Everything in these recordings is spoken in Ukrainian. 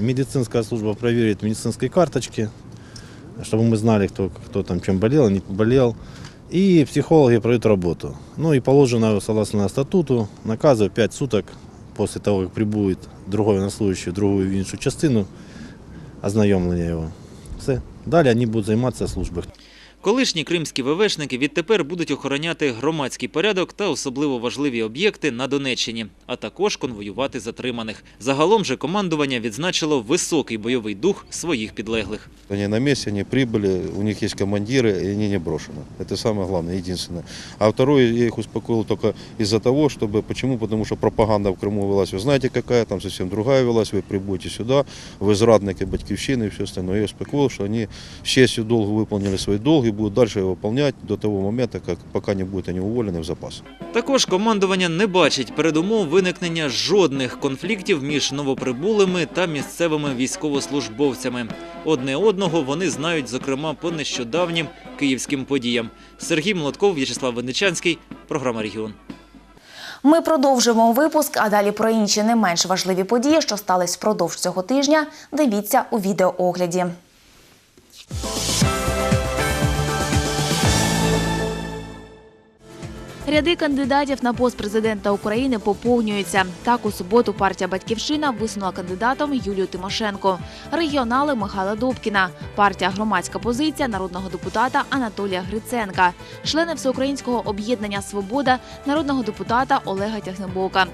медицинская служба проверит медицинские карточки, чтобы мы знали, кто, кто там чем болел, не болел. И психологи проведут работу. Ну и положено, согласно статуту, наказывают 5 суток после того, как прибудет другой военнослужащий другую іншу частину, ознайомлення його. Все. Далі вони будуть займатися службою. Колишні кримські ВВшники відтепер будуть охороняти громадський порядок та особливо важливі об'єкти на Донеччині, а також конвоювати затриманих. Загалом же командування відзначило високий бойовий дух своїх підлеглих. Они на месте, они прибыли, у них есть командиры, и они не брошены. Это самое главное, единственное. А второе, я их успокоил только из-за того, чтобы, почему? Потому что пропаганда в Крыму велась, вы знаете какая, там совсем другая велась, вы прибудете сюда, вы зрадники батьківщины и все остальное. Я успокоил, что они с честью долго выполнили свой долг и будут дальше выполнять до того момента, как, пока не будут они уволены в запас. Також командування не бачить передумов виникнення жодних конфліктів між новоприбулими та місцевими військовослужбовцями. Одне одного вони знають, зокрема, по нещодавнім київським подіям. Сергій Молотков, В'ячеслав Винничанський, програма Регіон. Ми продовжимо випуск, а далі про інші не менш важливі події, що стались впродовж цього тижня. Дивіться у відеоогляді. Ряди кандидатів на пост президента України поповнюються. Так, у суботу партія Батьківщина висунула кандидатом Юлію Тимошенко, регіонали Михайла Добкіна, партія Громадська позиція народного депутата Анатолія Гриценка, члени всеукраїнського об'єднання Свобода народного депутата Олега Тягнебока.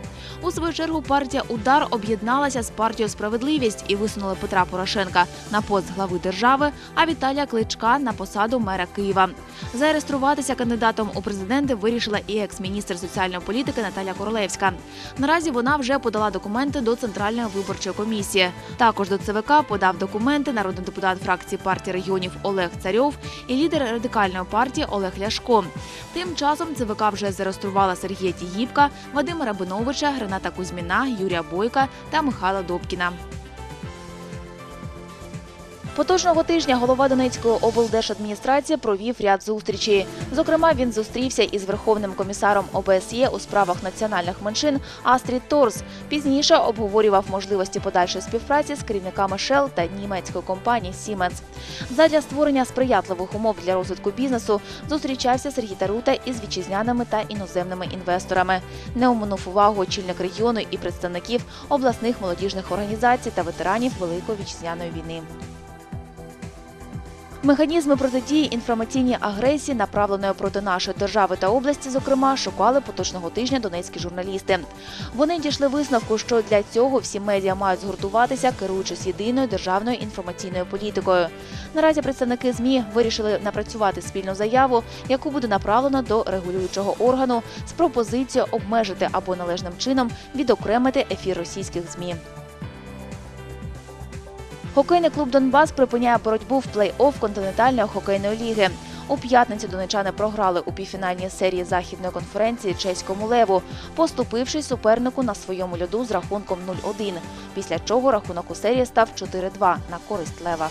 У свою чергу партія Удар об'єдналася з партією Справедливість і висунула Петра Порошенка на пост глави держави, а Віталія Кличка на посаду мера Києва. Зареєструватися кандидатом у президенти вирішила і екс-міністр соціальної політики Наталя Королевська. Наразі вона вже подала документи до Центральної виборчої комісії. Також до ЦВК подав документи народний депутат фракції партії регіонів Олег Царьов і лідер радикальної партії Олег Ляшко. Тим часом ЦВК вже зареєструвала Сергія Тігіпка, Вадима Рабиновича, Рената Кузьміна, Юрія Бойка та Михайла Добкіна. Поточного тижня голова Донецької облдержадміністрації провів ряд зустрічей. Зокрема, він зустрівся із верховним комісаром ОБСЄ у справах національних меншин Астрід Торс. Пізніше обговорював можливості подальшої співпраці з керівниками Shell та німецької компанії Siemens. Задля створення сприятливих умов для розвитку бізнесу зустрічався Сергій Тарута із вітчизняними та іноземними інвесторами. Не оминув увагу очільник регіону і представників обласних молодіжних організацій та ветеранів Великої вітчизняної війни. Механізми протидії інформаційній агресії, направленої проти нашої держави та області, зокрема, шукали поточного тижня донецькі журналісти. Вони дійшли висновку, що для цього всі медіа мають згуртуватися, керуючись єдиною державною інформаційною політикою. Наразі представники змі вирішили напрацювати спільну заяву, яку буде направлено до регулюючого органу з пропозицією обмежити або належним чином відокремити ефір російських змі. Хокейний клуб Донбас припиняє боротьбу в плей-офф континентальної хокейної ліги. У п'ятницю донечани програли у півфінальній серії західної конференції чеському леву, поступившись супернику на своєму льоду з рахунком 0-1, після чого рахунок у серії став 4-2 на користь лева.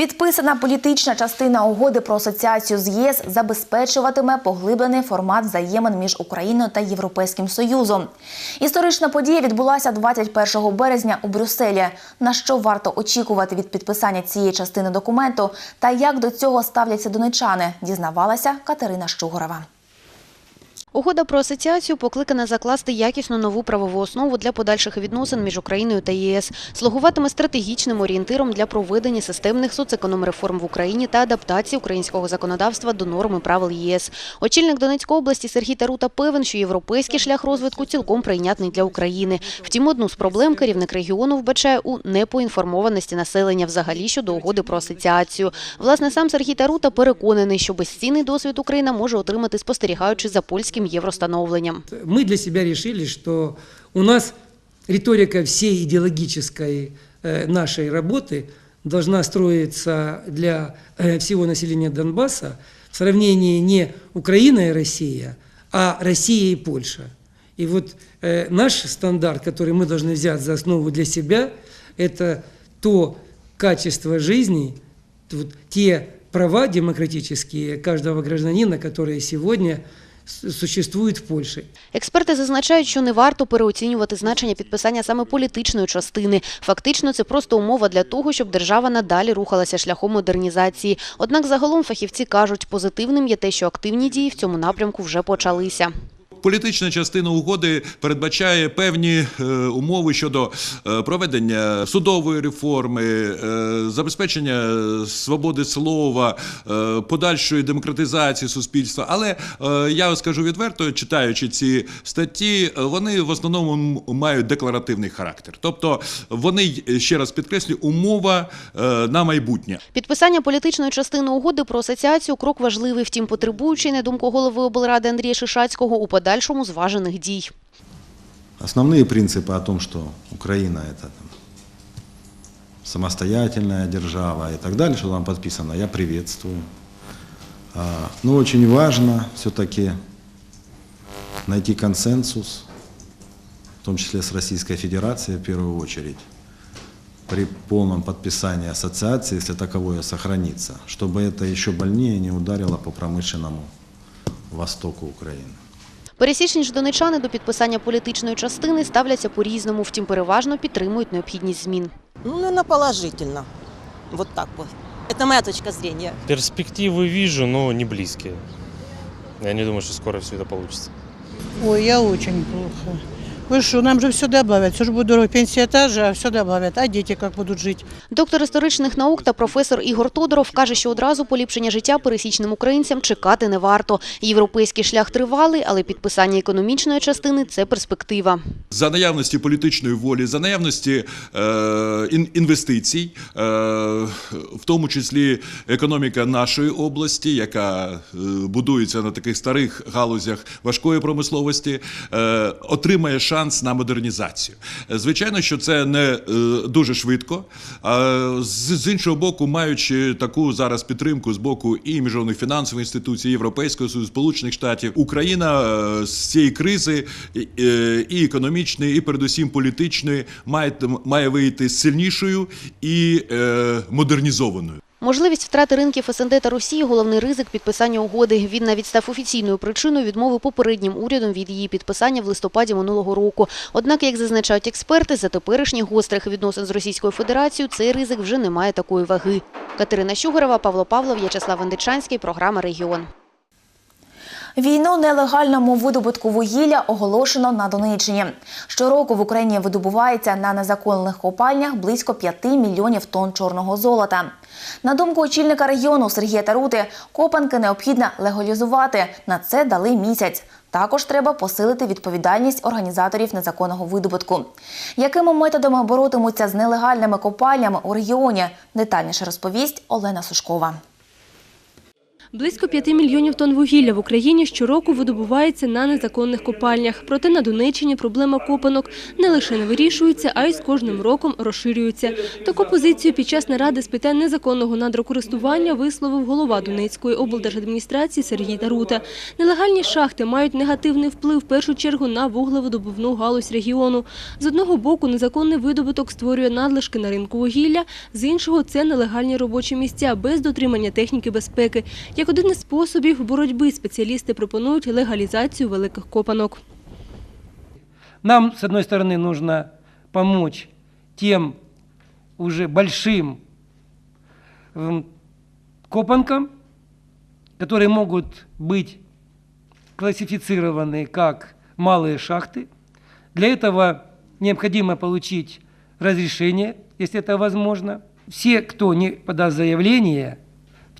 Підписана політична частина угоди про асоціацію з ЄС забезпечуватиме поглиблений формат взаємин між Україною та Європейським Союзом. Історична подія відбулася 21 березня у Брюсселі. На що варто очікувати від підписання цієї частини документу та як до цього ставляться донечани, дізнавалася Катерина Щугорова. Угода про асоціацію покликана закласти якісну нову правову основу для подальших відносин між Україною та ЄС, слугуватиме стратегічним орієнтиром для проведення системних соцекономреформ в Україні та адаптації українського законодавства до норм і правил ЄС. Очільник Донецької області Сергій Тарута певен, що європейський шлях розвитку цілком прийнятний для України. Втім, одну з проблем керівник регіону вбачає у непоінформованості населення взагалі щодо угоди про асоціацію. Власне, сам Сергій Тарута переконаний, що безцінний досвід Україна може отримати, спостерігаючи за польським євростановленням. Мы для себя решили, что у нас риторика всей идеологической э, нашей работы должна строиться для э, всего населения Донбасса в сравнении не Украина и Россия, а Россия и Польша. И вот э, наш стандарт, который мы должны взять за основу для себя, это то качество жизни, те права демократические каждого гражданина, которые сегодня с- существует в Польше. Експерти зазначають, що не варто переоцінювати значення підписання саме політичної частини. Фактично, це просто умова для того, щоб держава надалі рухалася шляхом модернізації. Однак загалом фахівці кажуть, позитивним є те, що активні дії в цьому напрямку вже почалися. Політична частина угоди передбачає певні е, умови щодо е, проведення судової реформи, е, забезпечення свободи слова, подальшої демократизації суспільства. Але я скажу відверто, читаючи ці статті, вони в основному мають декларативний характер. Тобто вони ще раз підкреслю, умова на майбутнє. Підписання політичної частини угоди про асоціацію – крок важливий, втім потребуючий, на думку голови облради Андрія Шишацького, у зважених дій. Основные принципы о том, что Украина это там, самостоятельная держава и так далее, что там подписано, я приветствую. А, Но очень важно все-таки найти консенсус, в том числе с Российской Федерацией в первую очередь, при полном подписании ассоциации, если таковое сохранится, чтобы это еще больнее не ударило по промышленному востоку Украины. Пересічні ж донечани до підписання політичної частини ставляться по-різному, втім переважно підтримують необхідність змін. Ну, наверное, положительно. Вот так вот. Это моя точка зрения. Перспективы вижу, но не близкие. Я не думаю, что скоро все это получится. Ой, я очень плохо. Вы что, нам же все добавят, все же будет дорого. Пенсия та же, а все добавят. А дети как будут жить? Доктор історичних наук та професор Ігор Тодоров каже, що одразу поліпшення життя пересічним українцям чекати не варто. Європейський шлях тривалий, але підписання економічної частини – це перспектива. За наявності політичної волі, за наявності е, інвестицій, е, в тому числі економіка нашої області, яка е, будується на таких старих галузях важкої промисловості, е, отримає шанс на модернізацію. Е, Звичайно, що це не е, дуже швидко. А з, іншого боку, маючи таку зараз підтримку з боку і міжнародних фінансових інституцій, Європейського Союзу, Сполучених Штатів, Україна е, з цієї кризи і, е, економічної, і передусім політичної має, має вийти сильнішою і е, модернізованою. Можливість втрати ринків СНД та Росії – головний ризик підписання угоди. Він навіть став офіційною причиною відмови попереднім урядом від її підписання в листопаді минулого року. Однак, як зазначають експерти, за теперішніх гострих відносин з Російською Федерацією цей ризик вже не має такої ваги. Катерина Щугарова, Павло Павлов, В'ячеслав Вендичанський, програма «Регіон». Війну нелегальному видобутку вугілля оголошено на Донеччині. Щороку в Україні видобувається на незаконних копальнях близько 5 мільйонів тонн чорного золота. На думку очільника регіону Сергія Тарути, копанки необхідно легалізувати. На це дали місяць. Також треба посилити відповідальність організаторів незаконного видобутку. Якими методами боротимуться з нелегальними копальнями у регіоні? Детальніше розповість Олена Сушкова. Близько 5 мільйонів тонн вугілля в Україні щороку видобувається на незаконних копальнях. Проте на Донеччині проблема копанок не лише не вирішується, а й з кожним роком розширюється. Таку позицію під час наради з питань незаконного надрокористування висловив голова Донецької облдержадміністрації Сергій Тарута. Нелегальні шахти мають негативний вплив в першу чергу на вуглеводобувну галузь регіону. З одного боку, незаконний видобуток створює надлишки на ринку вугілля, з іншого – це нелегальні робочі місця без дотримання техніки безпеки. Як один із способів боротьби спеціалісти пропонують легалізацію великих копанок. Нам, с одной стороны, нужно помочь тем уже большим м, копанкам, которые могут быть классифицированы как малые шахты. Для этого необходимо получить разрешение, если это возможно. Все, кто не подаст заявление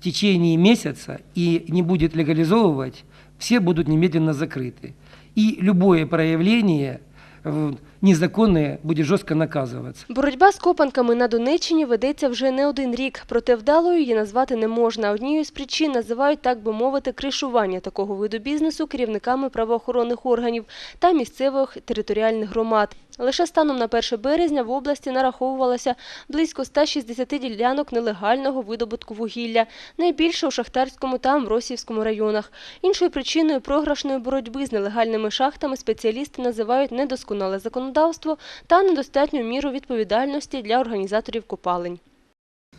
в течение месяца и не будет легализовывать, все будут немедленно закрыты. И любое проявление э, незаконное будет жестко наказываться. Боротьба з копанками на Донеччині ведеться вже не один рік, проте вдалою її назвати не можна. Однією з причин називають, так би мовити, кришування такого виду бізнесу керівниками правоохоронних органів та місцевих територіальних громад. Лише станом на 1 березня в області нараховувалося близько 160 ділянок нелегального видобутку вугілля, найбільше у Шахтарському та Амвросіївському районах. Іншою причиною програшної боротьби з нелегальними шахтами спеціалісти називають недосконале законодавство та недостатню міру відповідальності для організаторів копалень.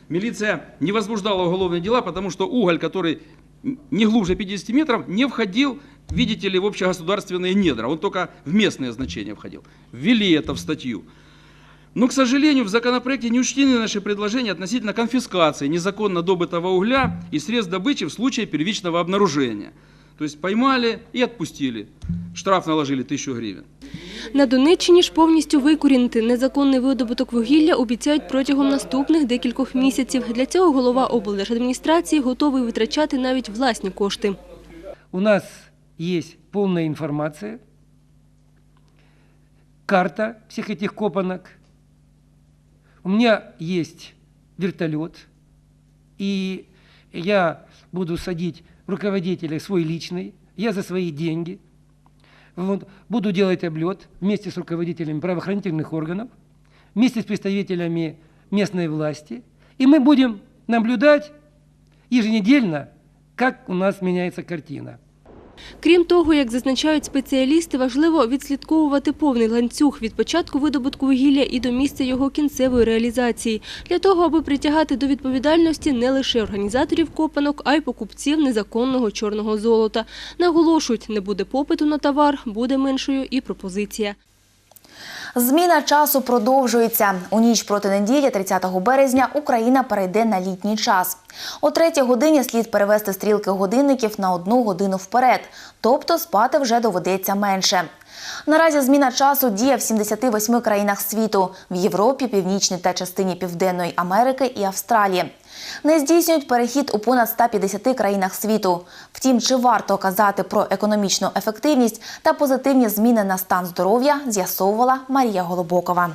Милиция не возбуждала уголовные дела, потому что уголь, который не глубже 50 метров, не входил видите ли, в общегосударственные недра. Он только в местные значения входил. Ввели это в статью. Но, к сожалению, в законопроекте не учтены наши предложения относительно конфискации незаконно добытого угля и средств добычи в случае первичного обнаружения. То есть поймали и отпустили. Штраф наложили 1000 гривен. На Донеччині ж повністю викорінити незаконний видобуток вугілля обіцяють протягом наступних декількох місяців. Для цього голова облдержадміністрації готовий витрачати навіть власні кошти. У нас есть полная информация, карта всех этих копанок. У меня есть вертолет, и я буду садить руководителя свой личный, я за свои деньги. Вот, буду делать облет вместе с руководителями правоохранительных органов, вместе с представителями местной власти, и мы будем наблюдать еженедельно, как у нас меняется картина. Крім того, як зазначають спеціалісти, важливо відслідковувати повний ланцюг від початку видобутку вугілля і до місця його кінцевої реалізації, для того, аби притягати до відповідальності не лише організаторів копанок, а й покупців незаконного чорного золота. Наголошують, не буде попиту на товар, буде меншою і пропозиція. Зміна часу продовжується. У ніч проти неділі, 30 березня, Україна перейде на літній час. О третій годині слід перевести стрілки годинників на одну годину вперед, тобто спати вже доведеться менше. Наразі зміна часу діє в 78 країнах світу – в Європі, Північній та частині Південної Америки і Австралії. Не здійснюють перехід у понад 150 країнах світу. Втім, чи варто казати про економічну ефективність та позитивні зміни на стан здоров'я, з'ясовувала Марія Голобокова.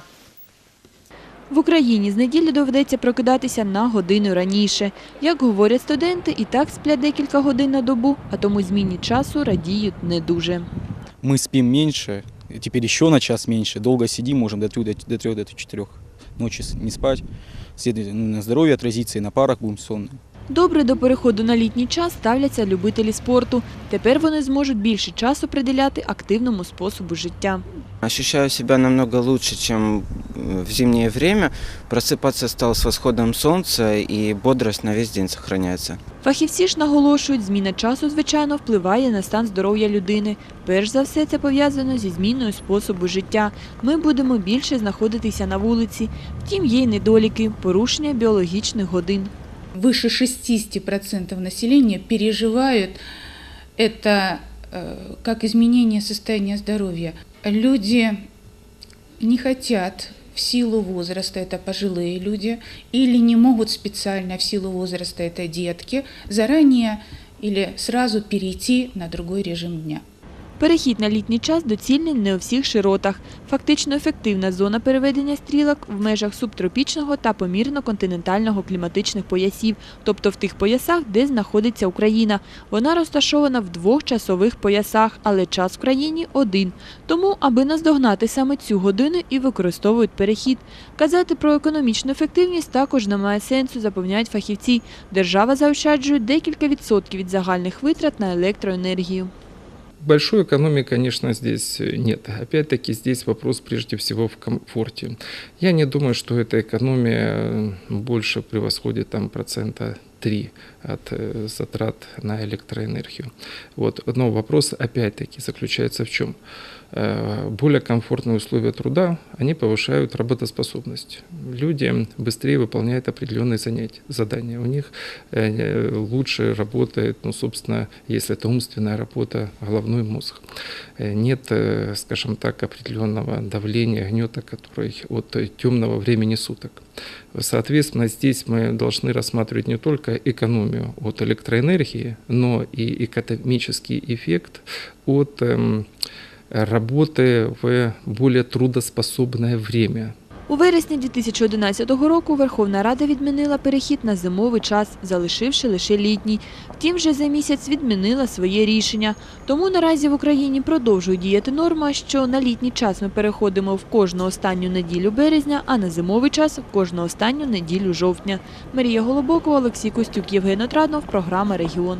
В Україні з неділі доведеться прокидатися на годину раніше. Як говорять студенти, і так сплять декілька годин на добу, а тому зміні часу радіють не дуже. Мы спим меньше, теперь еще на час меньше, долго сидим, можем до 3 до, до, 3, до 4 ночи не спать. На здоровье отразится и на парах будем сонные. Добре до переходу на літній час ставляться любителі спорту. Тепер вони зможуть більше часу приділяти активному способу життя. Ощущаю себя намного лучше, чем э, в зимнее время. Просыпаться стал с восходом солнца, и бодрость на весь день сохраняется. Фахівці ж наголошують, зміна часу, звичайно, впливає на стан здоров'я людини. Перш за все, це пов'язано зі зміною способу життя. Ми будемо більше знаходитися на вулиці. Втім, є й недоліки – порушення біологічних годин Выше 60% населения переживают это э, как изменение состояния здоровья. Люди не хотят в силу возраста, это пожилые люди, или не могут специально в силу возраста, это детки, заранее или сразу перейти на другой режим дня. Перехід на літній час доцільний не у всіх широтах. Фактично ефективна зона переведення стрілок в межах субтропічного та помірно-континентального кліматичних поясів, тобто в тих поясах, де знаходиться Україна. Вона розташована в двох часових поясах, але час в країні один. Тому, аби наздогнати саме цю годину і використовують перехід. Казати про економічну ефективність також немає сенсу, запевняють фахівці. Держава заощаджує декілька відсотків від загальних витрат на електроенергію. Большой экономии, конечно, здесь нет. Опять-таки здесь вопрос прежде всего в комфорте. Я не думаю, что эта экономия больше превосходит там процента 3 от э, затрат на электроэнергию. Вот. Но вопрос опять-таки заключается в чем? Э, Более комфортные условия труда, они повышают работоспособность. Люди быстрее выполняют определенные занятия, задания. У них э, лучше работает, ну, собственно, если это умственная работа, головной мозг. Э, Нет, скажем так, определенного давления, гнета, который от темного времени суток. Соответственно, здесь мы должны рассматривать не только экономию от электроэнергии, но и экономический эффект от эм, работы в более трудоспособное время. У вересні 2011 року Верховна Рада відмінила перехід на зимовий час, залишивши лише літній. Втім, вже за місяць відмінила своє рішення. Тому наразі в Україні продовжує діяти норма, що на літній час ми переходимо в кожну останню неділю березня, а на зимовий час в кожну останню неділю жовтня. Марія Голобокова, Олексій Костюк, Євген Отраднов, програма Регіон.